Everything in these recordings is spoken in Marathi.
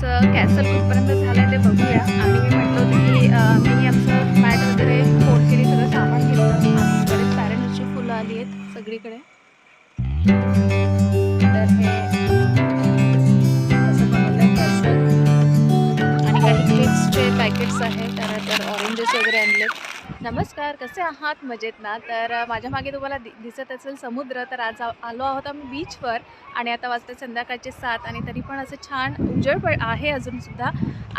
कॅन्सल कुठपर्यंत झालंय ते बघूया. आणि मी म्हटलं होतं की मी आमचं मॅट वगैरे फोल्ड केली सगळं सामान घेतलं. आमच्याकडे पॅरेंट्सची फुलं आली आहेत सगळीकडे. तर हे असं आणि काही चिप्सचे पॅकेट्स आहेत. त्यानंतर ऑरेंजेस वगैरे आणलेत. नमस्कार कसे आहात? मजेत ना? तर माझ्या मागे तुम्हाला दि दिसत असेल समुद्र तर आज आलो आहोत आम्ही बीचवर आणि आता वाजते संध्याकाळचे सात आणि तरी पण असं छान उजळ पण आहे अजूनसुद्धा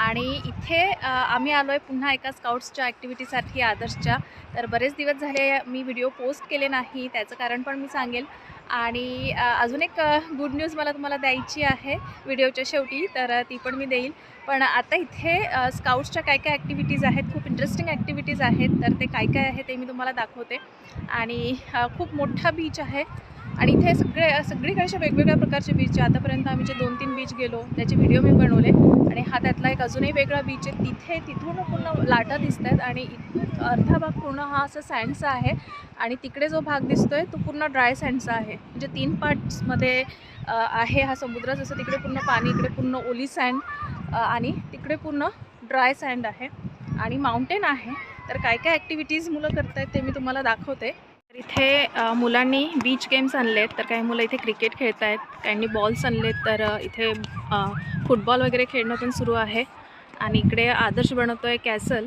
आणि इथे आम्ही आलो आहे पुन्हा एका स्काउट्सच्या ॲक्टिव्हिटीसाठी आदर्शच्या. तर बरेच दिवस झाले मी व्हिडिओ पोस्ट केले नाही त्याचं कारण पण मी सांगेल. आणि अजून एक गुड न्यूज मला तुम्हाला द्यायची आहे. व्हिडिओच्या शेवटी तर ती पण मी देईल. पण आता इथे स्काउट्सच्या काय काय ॲक्टिव्हिटीज आहेत खूप इंटरेस्टिंग ॲक्टिव्हिटीज आहेत तर ते काय काय आहे ते मी तुम्हाला दाखवते. आणि खूप मोठा बीच आहे. आणि इथे सगळे सगळीकडे अशा वेगवेगळ्या प्रकारचे बीच आहे आतापर्यंत आम्ही जे दोन तीन बीच गेलो त्याचे व्हिडिओ मी बनवले. आणि हा त्यातला एक अजूनही वेगळा बीच आहे. तिथे तिथून पूर्ण लाटा दिसत आहेत आणि अर्धा भाग पूर्ण हा असा सँडचा आहे. आणि तिकडे जो भाग दिसतोय तो पूर्ण ड्राय सँडचा आहे. म्हणजे तीन पार्ट्समध्ये आहे हा समुद्र. जसं तिकडे पूर्ण पाणी इकडे पूर्ण ओली सँड आणि तिकडे पूर्ण ड्राय सँड आहे. आणि माउंटेन आहे. तर काय काय ॲक्टिव्हिटीज मुलं करत आहेत ते मी तुम्हाला दाखवते. इथे मुलांनी बीच गेम्स आणलेत तर काही मुलं इथे क्रिकेट खेळत आहेत काहींनी बॉल्स आणलेत तर इथे फुटबॉल वगैरे खेळणं पण सुरू आहे. आणि इकडे आदर्श बनवतो आहे कॅसल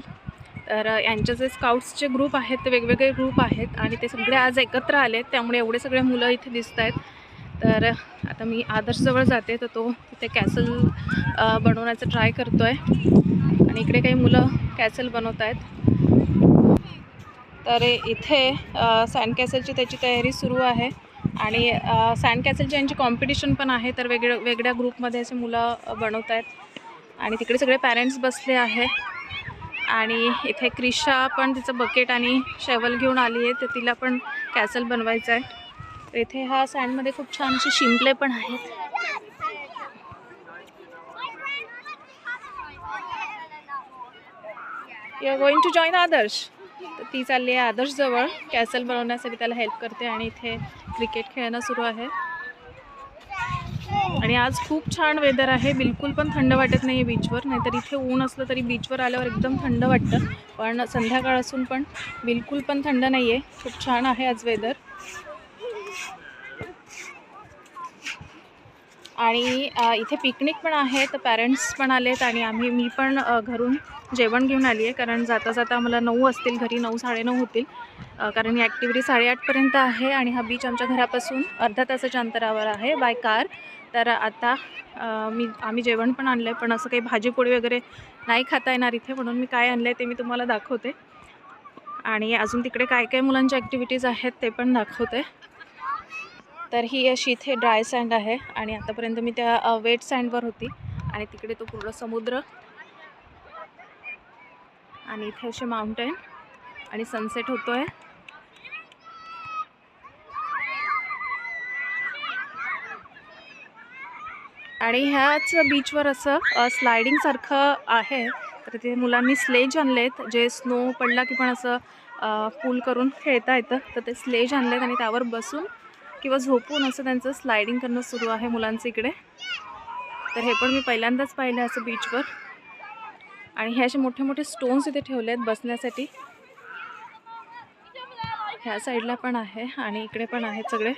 तर यांचे जे स्काउट्सचे ग्रुप आहेत ते वेगवेगळे ग्रुप आहेत आणि ते सगळे आज एकत्र आलेत त्यामुळे एवढे सगळे मुलं इथे दिसत आहेत तर आता मी आदर्शजवळ जाते तर तो तिथे कॅसल बनवण्याचं ट्राय करतो आहे आणि इकडे काही मुलं कॅसल बनवत आहेत तर इथे सँड कॅसलची त्याची तयारी सुरू आहे. आणि सँड कॅसलची यांची कॉम्पिटिशन पण आहे तर वेगळ्या वेगळ्या ग्रुपमध्ये असे मुलं बनवत आहेत. आणि तिकडे सगळे पॅरेंट्स बसले आहे आणि इथे क्रिशा पण तिचं बकेट आणि शेवल घेऊन आली आहे तर तिला पण कॅसल बनवायचं आहे. तर इथे हा सँडमध्ये खूप छान असे शिंपले पण आहेत. You are going to join Adarsh तर ती चालली आहे आदर्शजवळ. कॅसल बनवण्यासाठी त्याला हेल्प करते आणि इथे क्रिकेट खेळणं सुरू आहे. आणि आज खूप छान वेदर आहे. बिलकुल पण थंड वाटत नाही आहे बीचवर नाहीतर इथे ऊन असलं तरी बीचवर आल्यावर एकदम थंड वाटतं. पण संध्याकाळ असून पण बिलकुल पण थंड नाही आहे खूप छान आहे आज वेदर आणि इथे पिकनिक पण आहे तर पॅरेंट्स पण आलेत आणि आम्ही मी पण घरून जेवण घेऊन आली आहे कारण जाता जाता मला नऊ असतील घरी नऊ साडेनऊ होतील. कारण ही ॲक्टिव्हिटी साडेआठपर्यंत आहे आणि हा बीच आमच्या घरापासून अर्धा तासाच्या अंतरावर आहे बाय कार तर आता मी आम्ही जेवण पण आणलं आहे पण असं काही भाजीपोळी वगैरे नाही खाता येणार इथे म्हणून मी काय आणलं आहे ते मी तुम्हाला दाखवते. आणि अजून तिकडे काय काय मुलांच्या ॲक्टिव्हिटीज आहेत ते पण दाखवते. तर ही अशी इथे ड्राय सँड आहे आणि आतापर्यंत मी त्या वेट सँडवर होती आणि तिकडे तो पूर्ण समुद्र आणि इथे असे माउंटेन आणि सनसेट होतो आहे आणि ह्याच बीचवर असं स्लायडिंगसारखं आहे. तर तिथे मुलांनी स्लेज आणलेत जे स्नो पडला की पण असं पूल करून खेळता येतं. तर ते स्लेज आणलेत आणि त्यावर बसून किंवा झोपून असं त्यांचं स्लायडिंग करणं सुरू आहे मुलांचं इकडे. तर हे पण मी पहिल्यांदाच पाहिलं असं बीचवर आणि हे असे मोठे मोठे स्टोन्स इथे ठेवले आहेत बसण्यासाठी. ह्या साईडला पण आहे आणि इकडे पण आहेत सगळे.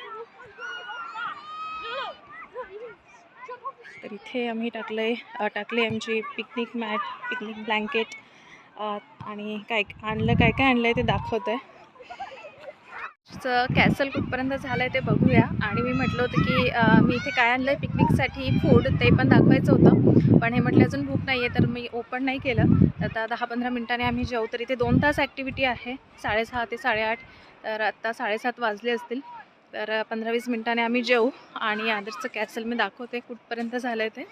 तर इथे आम्ही टाकलं आहे टाकली आमची पिकनिक मॅट पिकनिक ब्लँकेट आणि काय आणलं काय काय आणलं आहे ते दाखवतं आहे कॅसल कुठपर्यंत झालं आहे ते बघूया. आणि मी म्हटलं होतं की मी इथे काय आणलं आहे पिकनिकसाठी फूड ते पण दाखवायचं होतं. पण हे म्हटलं अजून भूक नाही आहे तर मी ओपन नाही केलं. तर आता दहा पंधरा मिनटाने आम्ही जाऊ तर इथे दोन तास ॲक्टिव्हिटी आहे. साडेसहा ते साडेआठ तर आत्ता साडेसात वाजले असतील. तर पंधरा वीस मिनटाने आम्ही जेऊ आणि आदर्शचं कॅसल मी दाखवते कुठपर्यंत झालं आहे ते.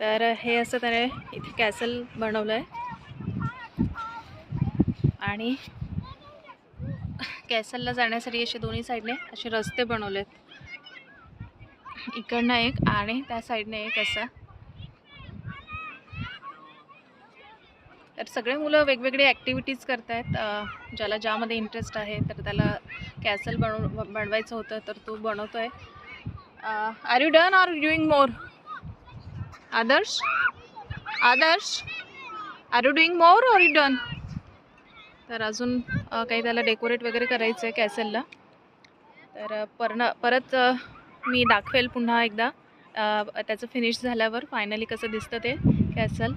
तर हे असं त्याने इथे कॅसल बनवलं आहे आणि कॅसलला जाण्यासाठी असे दोन्ही साईडने असे रस्ते बनवलेत. इकडनं एक आणि त्या साईडने एक असा. तर सगळे मुलं वेगवेगळे ॲक्टिव्हिटीज करत आहेत ज्याला ज्यामध्ये इंटरेस्ट आहे तर त्याला कॅसल बनव बनवायचं होतं तर तो बनवतो आहे are you done or doing more Adarsh? Adarsh? Are you doing more or you done तर अजून काही त्याला डेकोरेट वगैरे करायचं आहे कॅसलला तर पर्ण परत मी दाखवेल पुन्हा एकदा. त्याचं फिनिश झाल्यावर फायनली कसं दिसतं ते कॅसल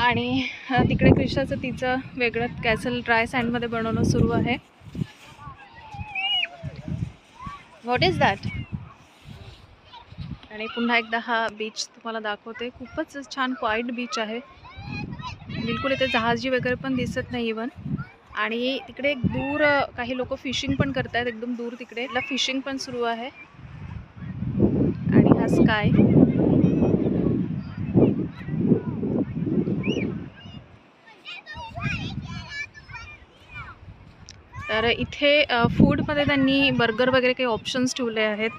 आणि तिकडे कृष्णाचं तिचं वेगळं कॅसल ड्राय सँडमध्ये बनवणं सुरू आहे. व्हॉट इज दॅट आणि पुन्हा एकदा हा बीच तुम्हाला दाखवते. खूपच छान क्वाईट बीच आहे. बिलकुल इथे जहाजी वगैरे पण दिसत नाही इवन आणि तिकडे एक दूर काही लोक फिशिंग पण करतायत एकदम दूर तिकडे. ला फिशिंग पण सुरू आहे. आणि हा स्काय तर इथे फूडमध्ये त्यांनी बर्गर वगैरे काही ऑप्शन्स ठेवले आहेत.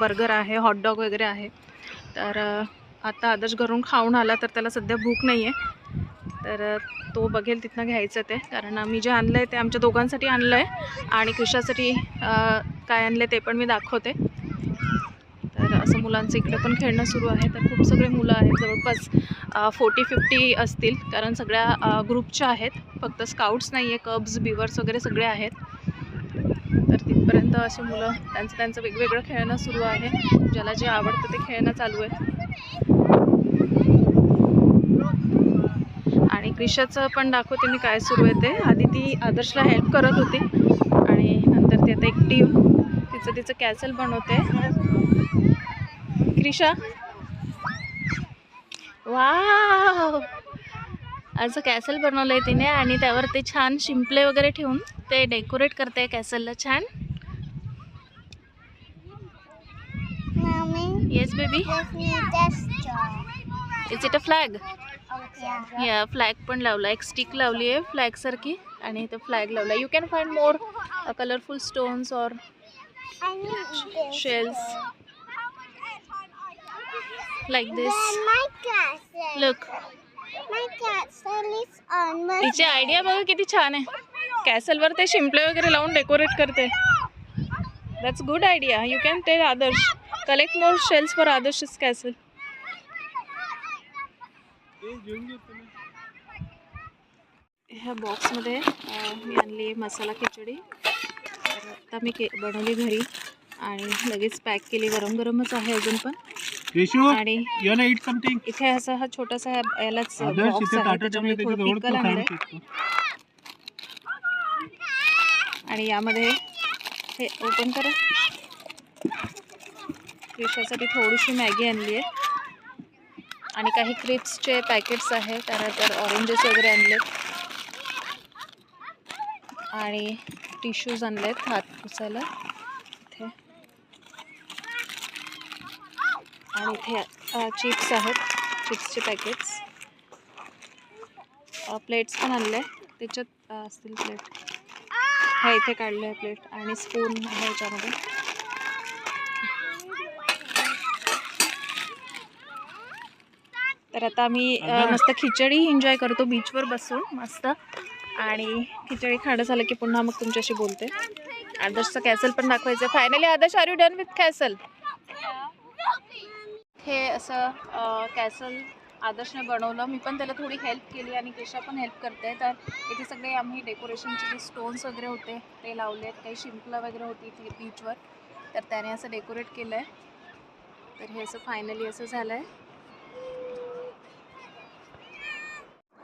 बर्गर आहे हॉटडॉग वगैरे आहे. तर आता आदर्श घरून खाऊन आला तर त्याला सध्या भूक नाही आहे तर तो बघेल तिथनं घ्यायचं ते. कारण मी जे आणलं आहे ते आमच्या दोघांसाठी आणलं आहे आणि कृषासाठी काय आणलं ते पण मी दाखवते. असं मुलांचं इकडं पण खेळणं सुरू आहे. तर खूप सगळे मुलं आहेत. जवळपास फोर्टी फिफ्टी असतील. कारण सगळ्या ग्रुपच्या आहेत. फक्त स्काउट्स नाही आहे कब्स बिवर्स वगैरे सगळे आहेत. तर तिथपर्यंत असे मुलं त्यांचं त्यांचं वेगवेगळं खेळणं सुरू आहे. ज्याला जे आवडतं ते खेळणं चालू आहे. आणि क्रिशाचं पण दाखवते मी काय सुरू आहे ते. आधी ती आदर्शला हेल्प करत होती. आणि नंतर ती आता एकटी येऊन तिचं तिचं कॅसल बनवते. क्रिशा? वाव! असं कॅसल बनवलं आहे तिने आणि त्यावर ते छान शिंपले वगैरे ठेवून ते डेकोरेट करते कॅसलला छान. Yes baby. Is it a flag. या फ्लॅग पण लावला. एक स्टिक लावली आहे फ्लॅगसारखी आणि इथं फ्लॅग लावला. You can find more colourful stones और shells. Like this. Then my castle. look. My castle is on my तिची आयडिया बघा किती छान आहे. कॅसलवर ते शिंपले वगैरे लावून डेकोरेट करते. That's good idea you can tell Adarsh collect more shells for Adarsh's castle ह्या बॉक्समध्ये मी आणली मसाला खिचडी. तर आता मी के बनवली घरी. आणि लगेच पॅक केली. गरम गरमच आहे अजून पण. आणि इथे असा हा छोटासा यालाच बॉक्स आहे. थोडं पिकल आणि यामध्ये हे ओपन करा. क्रिशासाठी थोडीशी मॅगी आणली आहे. आणि काही क्रिप्सचे पॅकेट्स आहे त्यानंतर ऑरेंजेस वगैरे आणलेत. आणि टिश्यूज आणलेत हात पुसायला. आणि इथे चिप्स आहेत चिप्सचे पॅकेट्स प्लेट्स पण आणले. त्याच्यात असतील प्लेट हा इथे काढले आहे प्लेट आणि स्पून आहे याच्यामध्ये. तर आता आम्ही मस्त खिचडी एन्जॉय करतो बीचवर बसून मस्त. आणि खिचडी खाणं झालं की पुन्हा मग तुमच्याशी बोलते. आदर्शचं कॅसल पण दाखवायचं finally Adarsh are you done with castle हे असं कॅसल आदर्शने बनवलं. मी पण त्याला थोडी हेल्प केली आणि केशा पण हेल्प करते. तर इथे सगळे आम्ही डेकोरेशनचे जे स्टोन्स वगैरे होते ते लावलेत. काही शिंपलं वगैरे होती इथे बीचवर तर त्याने असं डेकोरेट केलं आहे तर हे असं फायनली असं झालं आहे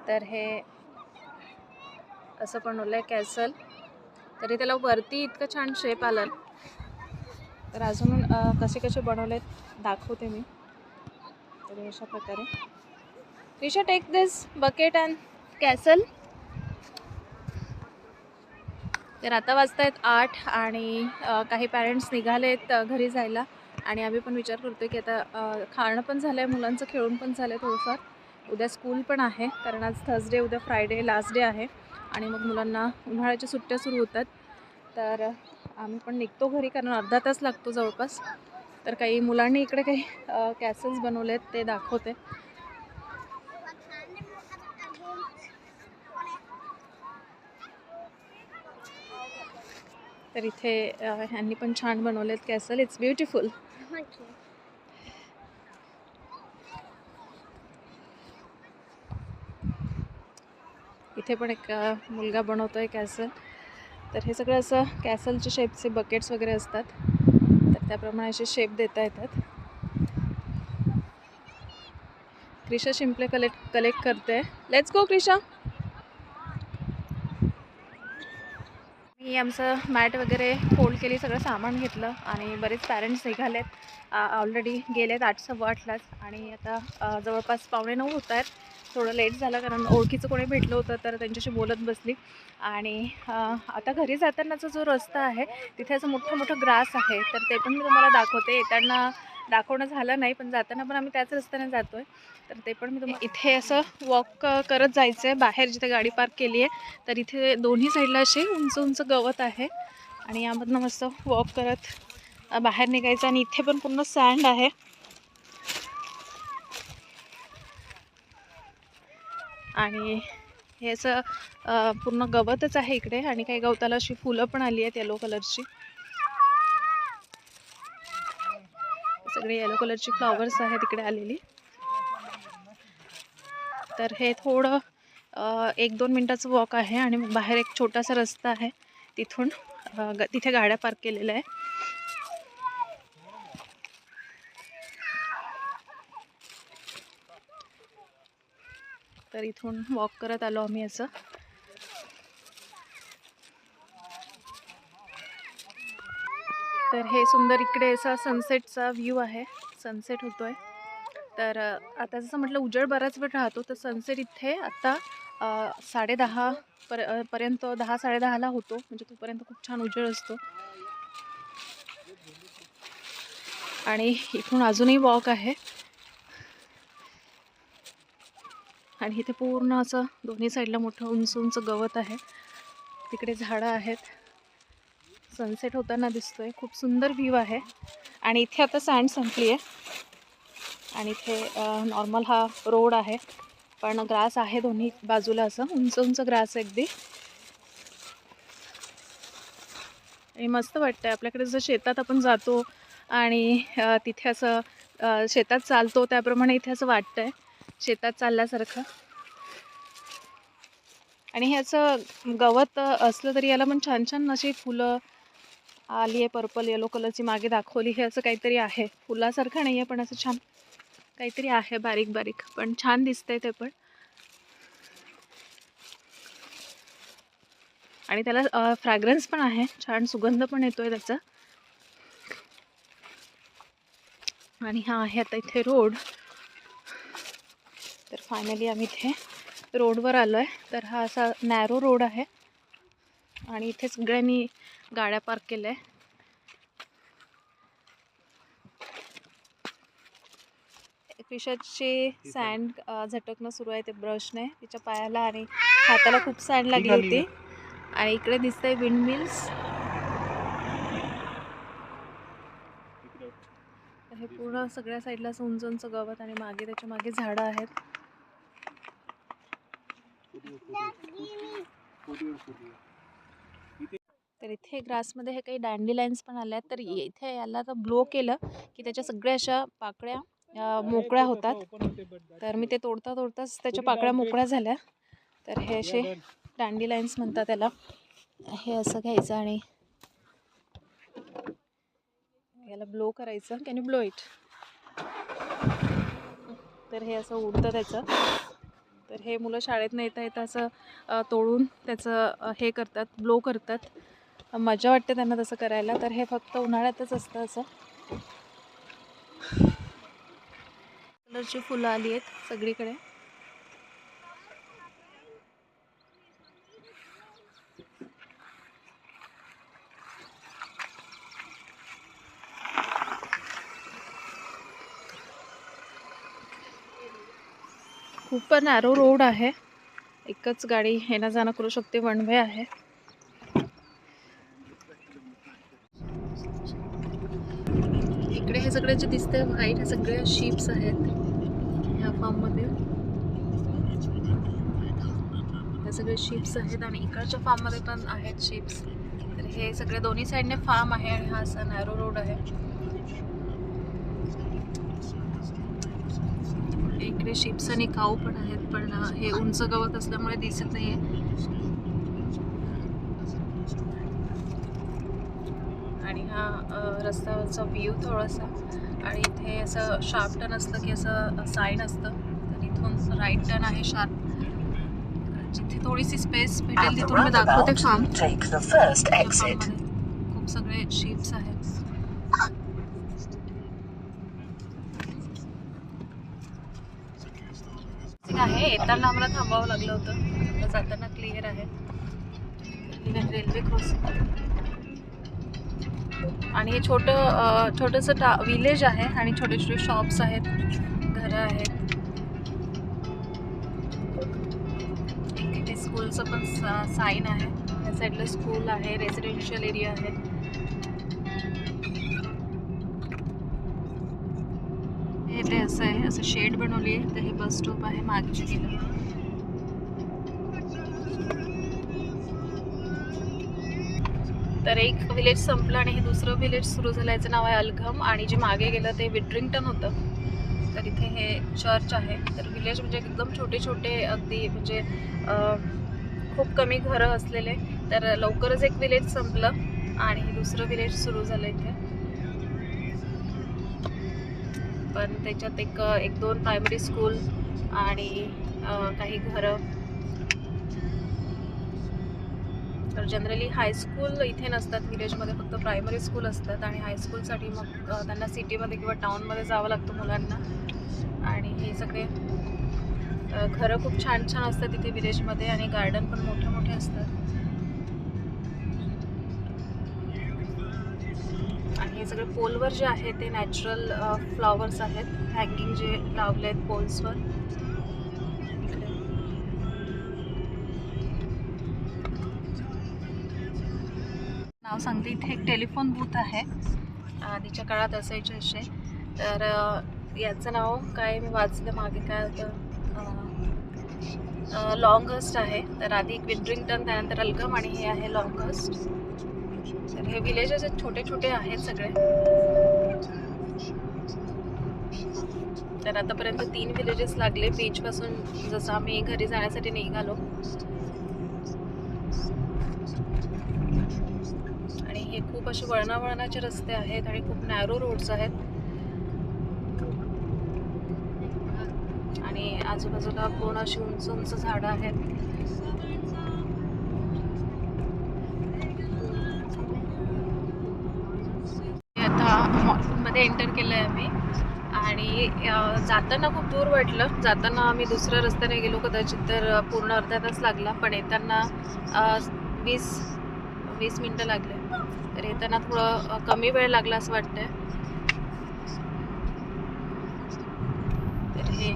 तर हे असं बनवलं आहे कॅसल. तरी त्याला वरती इतकं छान शेप आलं. तर अजून कसे कसे कसे आहेत दाखवते मी. वगैरे अशा प्रकारे. Visha take this bucket and castle तर आता वाजतायत आठ आणि काही पॅरेंट्स निघालेत घरी जायला. आणि आम्ही पण विचार करतो की आता खाणं पण झालं आहे मुलांचं खेळून पण झालं आहे थोडंफार. उद्या स्कूल पण आहे कारण आज थर्सडे उद्या फ्रायडे लास्ट डे आहे. आणि मग मुलांना उन्हाळ्याच्या सुट्ट्या सुरू होतात. तर आम्ही पण निघतो घरी कारण अर्धा तास लागतो जवळपास. तर काही मुलांनी इकडे काही कॅसल्स बनवले आहेत ते दाखवते. तर इथे ह्यांनी पण छान बनवलेत कॅसल इट्स ब्युटिफुल. इथे पण एक मुलगा बनवतो आहे कॅसल तर हे सगळं असं कॅसलचे शेपचे बकेट्स वगैरे असतात. त्याप्रमाणे असे शेप देता येतात. क्रिशा शिंपले कलेक्ट कलेक्ट करते. Let's go Krisha. मी आमचं मॅट वगैरे फोल्ड केली सगळं सामान घेतलं आणि बरेच पॅरेंट्स निघालेत. ऑलरेडी गेलेत आठ सव्वा आठलाच आणि आता जवळपास पावणे नऊ होत आहेत. थोडं लेट झालं कारण ओळखीचं कोणी भेटलं होतं तर त्यांच्याशी बोलत बसली. आणि आता घरी जातानाचा जो रस्ता आहे तिथे असं मोठं मोठं ग्रास आहे तर ते पण मी तुम्हाला दाखवते. येताना दाखवणं झालं नाही पण जाताना पण आम्ही त्याच रस्त्याने जातो आहे तर ते पण मी तुम्हाला इथे असं वॉक करत जायचं आहे बाहेर जिथे गाडी पार्क केली आहे तर इथे दोन्ही साईडला असे उंच उंच गवत आहे. आणि यामधनं मस्त वॉक करत बाहेर निघायचं. आणि इथे पण पूर्ण सँड आहे. आणि हे असं पूर्ण गवतच आहे इकडे आणि काही गवताला अशी फुलं पण आली आहेत येलो कलरची सगळे येलो कलरची फ्लॉवर्स आहेत इकडे आलेली. तर हे थोडं एक दोन मिनटाचं वॉक आहे आणि बाहेर एक छोटासा रस्ता आहे. तिथून ग- तिथे गाड्या पार्क केलेल्या आहे. तर इथून वॉक करत आलो आम्ही असं. तर हे सुंदर इकडे असा सनसेटचा व्ह्यू आहे. सनसेट होतोय. तर आता जसं म्हटलं उजेड बराच वेळ राहतो. तर सनसेट इथे आत्ता साडेदहा पर पर्यंत दहा साडेदहाला होतो. म्हणजे तोपर्यंत खूप छान उजेड असतो. आणि इथून अजूनही वॉक आहे. आणि इथे पूर्ण असं दोन्ही साईडला मोठं उंच उंच गवत आहे. तिकडे झाडं आहेत. सनसेट होताना दिसतोय. खूप सुंदर व्ह्यू आहे. आणि इथे आता सँड संपली आहे आणि इथे नॉर्मल हा रोड आहे. पण ग्रास आहे दोन्ही बाजूला असं. उंच उंच ग्रास आहे अगदी. आणि मस्त वाटतंय. आपल्याकडे जसं शेतात आपण जातो आणि तिथे असं शेतात चालतो त्याप्रमाणे इथे असं वाटतंय. शेतात चालल्यासारखं. आणि हे असं गवत असलं तरी याला पण छान छान अशी फुलं आली आहे पर्पल येलो कलरची मागे दाखवली. हे असं काहीतरी आहे. फुलासारखं नाही आहे पण असं छान काहीतरी आहे बारीक बारीक. पण छान दिसतंय ते पण. आणि त्याला फ्रॅग्रन्स पण आहे. छान सुगंध पण येतोय त्याचा. आणि हा आहे आता इथे रोड. तर फायनली आम्ही इथे रोडवर आलो आहे तर हा असा नॅरो रोड आहे. आणि इथे सगळ्यांनी गाड्या पार्क केल्या आहे. क्रिशाची सँड झटकणं सुरू आहे ते ब्रशने तिच्या पायाला आणि हाताला खूप सँड लागली होती. आणि इकडे दिसतंय विंड मिल्स हे पूर्ण सगळ्या साईडला उंच उंच गवत आणि मागे त्याच्यामागे झाडं आहेत. तर इथे ग्रासमध्ये हे काही दांडी लाईन्स पण आल्या तर इथे याला तर ब्लो केलं की त्याच्या सगळ्या अशा पाकळ्या अ, मोकळ्या होतात. तर मी ते तोडता तोडताच त्याच्या पाकळ्या मोकळ्या झाल्या. तर हे असे दांडी लाईन्स म्हणतात त्याला. हे असं घ्यायचं आणि याला ब्लो करायचं. कॅन यू ब्लो इट तर हे असं उडतं त्याचं. तर हे मुलं शाळेत न येता येता असं तोडून त्याचं हे करतात ब्लो करतात. मजा वाटते त्यांना तसं करायला तर हे फक्त उन्हाळ्यातच असतं असं. कलरची फुलं आली आहेत सगळीकडे. खूप नॅरो रोड आहे. एकच गाडी येणं जाणं करू शकते. वन वे आहे. इकडे हे सगळे जे दिसते व्हाईट हे सगळे शिप्स आहेत. ह्या फार्ममध्ये हे सगळे शिप्स आहेत आणि इकडच्या फार्ममध्ये पण आहेत शिप्स तर हे सगळे दोन्ही साईडने फार्म आहे आणि हा असा नॅरो रोड आहे. इकडे शिप्स आणि काऊ पण आहेत पण हे उंच गवत असल्यामुळे दिसत नाहीये. आणि हा रस्त्यावरचा व्ह्यू थोडासा. आणि इथे असं शार्प टर्न असलं की असं साईन असतं. तर इथून राईट टर्न आहे शार्प जिथे थोडीशी स्पेस भेटेल तिथून मी दाखवते. फार्म. खूप सगळे शिप्स आहेत. ठीक आहे. येताना आम्हाला थांबावं लागलं होतं. आता जाताना क्लिअर आहे. रेल्वे क्रॉसिंग आणि हे छोटं छोटंसं टा विलेज आहे आणि छोटे छोटे शॉप्स आहेत. घरं आहेत. एक इथे स्कूलचं पण साईन आहे. या साईडला स्कूल आहे रेसिडेन्शियल एरिया आहे. हे ते असं आहे असं शेड बनवली आहे तर हे बस स्टॉप आहे मागे गेलं तर एक विलेज संपलं आणि हे दुसरं विलेज सुरू झालं याचं नाव आहे अलघम आणि जे मागे गेलं ते विड्रिंग्टन होतं. तर इथे हे चर्च आहे. तर विलेज म्हणजे एकदम छोटे छोटे अगदी म्हणजे खूप कमी घरं असलेले. तर लवकरच एक विलेज संपलं आणि दुसरं विलेज सुरू झालं इथे. त्याच्यात एक एक दोन प्रायमरी स्कूल आणि काही घरं. तर जनरली हायस्कूल इथे नसतात विलेजमध्ये फक्त प्रायमरी स्कूल असतात आणि हायस्कूलसाठी मग त्यांना सिटीमध्ये किंवा टाउनमध्ये जावं लागतं मुलांना. आणि हे सगळे घरं खूप छान छान असतात इथे विलेजमध्ये आणि गार्डन पण मोठे मोठे असतात. हे सगळे पोलवर जे आहे ते नॅचरल फ्लॉवर्स आहेत. हँगिंग जे लावले आहेत पोल्सवर नाव सांगते इथे एक टेलिफोन बूथ आहे. आधीच्या काळात असायचे असे. तर याचं नाव काय मी वाचलं मागे काय होतं? लॉंगस्ट आहे. तर आधी एक विड्रिंग्टन त्यानंतर अल्गम आणि हे आहे लॉंगस्ट तर हे विलेजेस छोटे छोटे आहेत सगळे. तर आतापर्यंत तीन विलेजेस लागले. बीचपासून जसं आम्ही घरी जाण्यासाठी निघालो. आणि हे खूप असे वळणावळणाचे रस्ते आहेत आणि खूप नॅरो रोड्स आहेत. आणि आजूबाजूला कोण अशी उंच उंच झाडं आहेत. मॉलमध्ये एंटर केलं आहे आम्ही. आणि जाताना खूप दूर वाटलं. जाताना आम्ही दुसऱ्या रस्त्याने गेलो कदाचित तर पूर्ण अर्धा तास लागला पण येताना वीस वीस मिनटं लागले. तर येताना थोडं कमी वेळ लागला असं वाटतंय. तर हे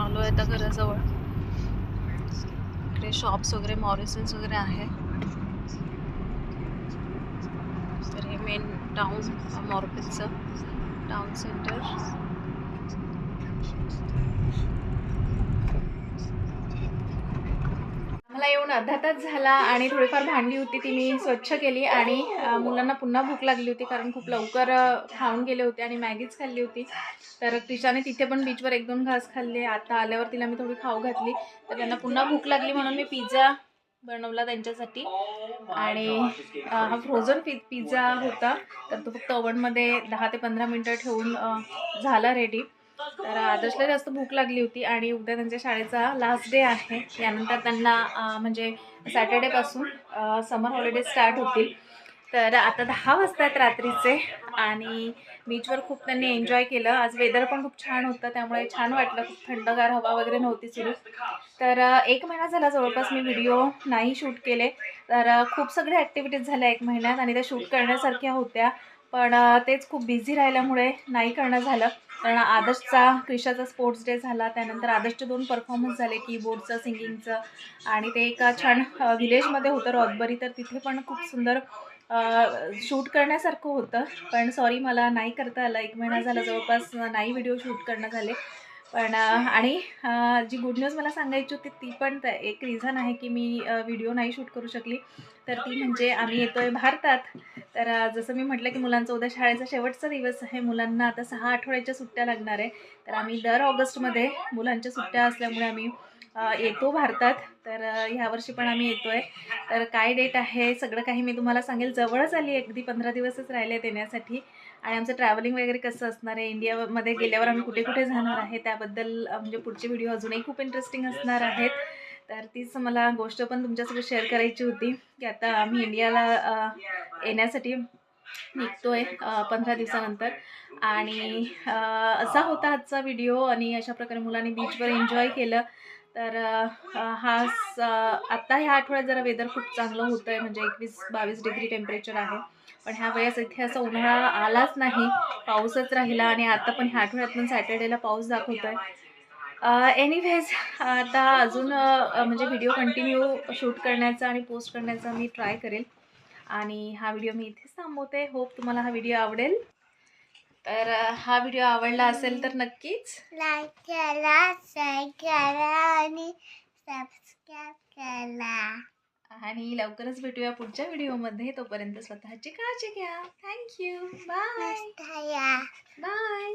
आलो आहे आता घराजवळ. इकडे शॉप्स वगैरे मॉरिसन्स वगैरे आहे तर हे मेन टाउन मॉर्पिसचं टाउन सेंटर मला येऊन अर्धा तास झाला आणि थोडीफार भांडी होती ती मी स्वच्छ केली आणि मुलांना पुन्हा भूक लागली होती कारण खूप लवकर खाऊन गेले होते आणि मॅगीच खाल्ली होती. तर तिच्याने तिथे पण बीचवर एक दोन घास खाल्ले. आता आल्यावर तिला मी थोडी खाऊ घातली. तर त्यांना पुन्हा भूक लागली म्हणून मी पिझ्झा बनवला त्यांच्यासाठी. आणि अ, हा फ्रोझन पि पिझ्झा होता. तर तो फक्त ओव्हनमध्ये दहा ते पंधरा मिनटं ठेवून झाला रेडी तर आदर्शला जास्त भूक लागली होती आणि उद्या त्यांच्या शाळेचा लास्ट डे आहे. यानंतर त्यांना म्हणजे सॅटर्डेपासून समर हॉलिडे स्टार्ट होतील. तर आता दहा वाजता आहेत रात्रीचे आणि बीचवर खूप त्यांनी एन्जॉय केलं. आज वेदर पण खूप छान होतं त्यामुळे छान वाटलं. खूप थंडगार हवा वगैरे नव्हती सुरू. तर एक महिना झाला जवळपास मी व्हिडिओ नाही शूट केले. तर खूप सगळ्या ॲक्टिव्हिटीज झाल्या एक महिन्यात आणि त्या शूट करण्यासारख्या होत्या. पण तेच खूप बिझी राहिल्यामुळे नाही करणं झालं. कारण आदर्शचा क्रिशाचा स्पोर्ट्स डे झाला. त्यानंतर आदर्शचे दोन परफॉर्मन्स झाले कीबोर्डचं सिंगिंगचं. आणि ते एका छान विलेजमध्ये होतं रॉदबरी तर तिथे पण खूप सुंदर शूट करण्यासारखं होतं. पण सॉरी मला नाही करता आलं. एक महिना झाला जवळपास नाही व्हिडिओ शूट करणं झाले. पण आणि जी गुड न्यूज मला सांगायची होती ती पण एक रिझन आहे की मी व्हिडिओ नाही शूट करू शकली. तर ती म्हणजे आम्ही येतो आहे भारतात. तर जसं मी म्हटलं की मुलांचं उद्या शाळेचा शेवटचा दिवस आहे मुलांना आता सहा आठवड्याच्या सुट्ट्या लागणार आहे. तर आम्ही दर ऑगस्टमध्ये मुलांच्या सुट्ट्या असल्यामुळे आम्ही येतो भारतात. तर ह्यावर्षी पण आम्ही येतो आहे तर काय डेट आहे सगळं काही मी तुम्हाला सांगेल. जवळच आली अगदी पंधरा दिवसच राहिले देण्यासाठी आणि आमचं ट्रॅव्हलिंग वगैरे कसं असणार आहे? इंडियामध्ये गेल्यावर आम्ही कुठे कुठे जाणार आहे? त्याबद्दल म्हणजे पुढचे व्हिडिओ अजूनही खूप इंटरेस्टिंग असणार आहेत. तर तीच मला गोष्ट पण तुमच्यासोबत शेअर करायची होती की आता आम्ही इंडियाला येण्यासाठी निघतो आहे पंधरा दिवसानंतर. आणि असा होता आजचा व्हिडिओ आणि अशा प्रकारे मुलांनी बीचवर एन्जॉय केलं. तर हा स आत्ता ह्या आठवड्यात जरा वेदर खूप चांगलं होतं आहे म्हणजे एकवीस बावीस डिग्री टेम्परेचर आहे. पण ह्या वेळेस इथे असा उन्हाळा आलाच नाही. पाऊसच राहिला आणि आता पण ह्या आठवड्यात पण सॅटर्डेला पाऊस दाखवतो आहे एनिवेज आता अजून म्हणजे व्हिडिओ कंटिन्यू शूट करण्याचा आणि पोस्ट करण्याचा मी ट्राय करेल. आणि हा व्हिडिओ मी इथेच थांबवते. होप तुम्हाला हा व्हिडिओ आवडेल. तर हा व्हिडिओ आवडला असेल तर नक्कीच. Like करा शेअर करा आणि सबस्क्राईब करा. आणि लवकरच भेटूया पुढच्या व्हिडिओमध्ये तोपर्यंत स्वतःची काळजी घ्या. Thank you bye bye